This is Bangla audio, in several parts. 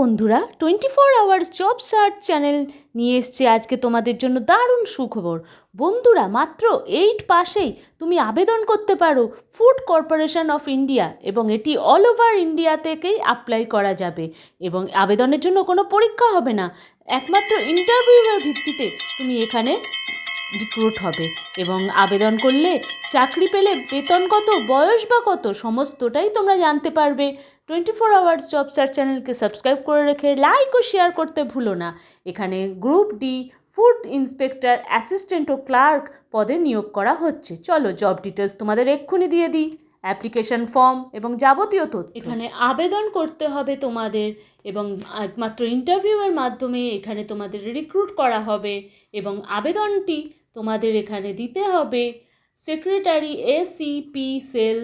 বন্ধুরা twenty four hours job search channel নিয়ে এসছে আজকে তোমাদের জন্য দারুণ সুখবর। বন্ধুরা, মাত্র এইট পাশেই তুমি আবেদন করতে পারো ফুড কর্পোরেশন অফ ইন্ডিয়া এবং এটি অল ওভার ইন্ডিয়া থেকেই অ্যাপ্লাই করা যাবে এবং আবেদনের জন্য কোনো পরীক্ষা হবে না। একমাত্র ইন্টারভিউয়ের ভিত্তিতে তুমি এখানে রিক্রুট হবে এবং আবেদন করলে চাকরি পেলে বেতন কত, বয়স বা কত, সমস্তটাই তোমরা জানতে পারবে। Twenty four hours job search চ্যানেলকে সাবস্ক্রাইব করে রেখে লাইক ও শেয়ার করতে ভুলো না। এখানে group D food inspector assistant ও ক্লার্ক পদে নিয়োগ করা হচ্ছে। চলো জব ডিটেলস তোমাদের এক্ষুনি দিয়ে দিই। অ্যাপ্লিকেশন ফর্ম এবং যাবতীয় তথ্য। এখানে আবেদন করতে হবে তোমাদের এবং একমাত্র ইন্টারভিউয়ের মাধ্যমে এখানে তোমাদের রিক্রুট করা হবে এবং আবেদনটি তোমাদের এখানে দিতে হবে। সেক্রেটারি এসিপি সেল,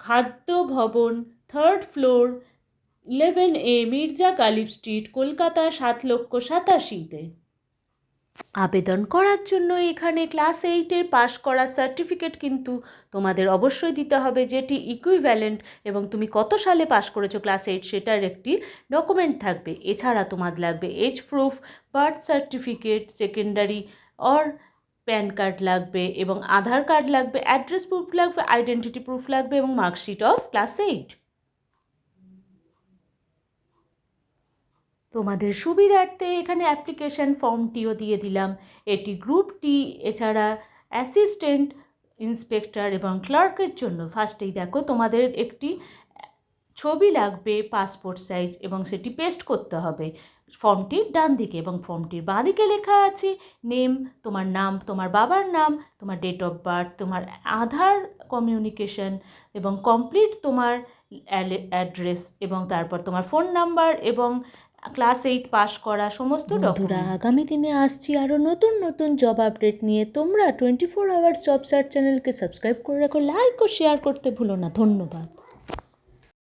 খাদ্য ভবন, third floor, eleven A Mirza Ghalib street, Kolkata সাত লক্ষ সাতাশিতে। আবেদন করার জন্য এখানে ক্লাস এইটের পাশ করার সার্টিফিকেট কিন্তু তোমাদের অবশ্যই দিতে হবে, যেটি ইকুইভ্যালেন্ট এবং তুমি কত সালে পাশ করেছ ক্লাস এইট সেটার একটি ডকুমেন্ট থাকবে। এছাড়া তোমার লাগবে age proof birth certificate secondary or PAN card লাগবে এবং আধার কার্ড লাগবে অ্যাড্রেস প্রুফ লাগবে আইডেন্টিটি প্রুফ লাগবে এবং মার্কশিট অফ ক্লাস এইট তোমাদের সুবিধার্থে এখানে অ্যাপ্লিকেশন ফর্মটিও দিয়ে দিলাম। এটি গ্রুপ টি এছাড়া অ্যাসিস্ট্যান্ট ইন্সপেক্টর এবং ক্লার্কের জন্য। ফার্স্টেই দেখো, তোমাদের একটি ছবি লাগবে পাসপোর্ট সাইজ এবং সেটি পেস্ট করতে হবে। ফর্মটির ডান দিকে এবং ফর্মটির বাঁ দিকে লেখা আছে নেম তোমার নাম, তোমার বাবার নাম, তোমার ডেট অফ বার্থ তোমার আধার কমিউনিকেশন এবং কমপ্লিট তোমার অ্যাড্রেস এবং তারপর তোমার ফোন নাম্বার এবং ক্লাস এইট পাস করা সমস্ত বন্ধুরা আগামী দিনে আসছি আরও নতুন নতুন জব আপডেট নিয়ে। তোমরা twenty four hours job search চ্যানেলকে সাবস্ক্রাইব করে রাখো লাইক ও শেয়ার করতে ভুলো না। ধন্যবাদ।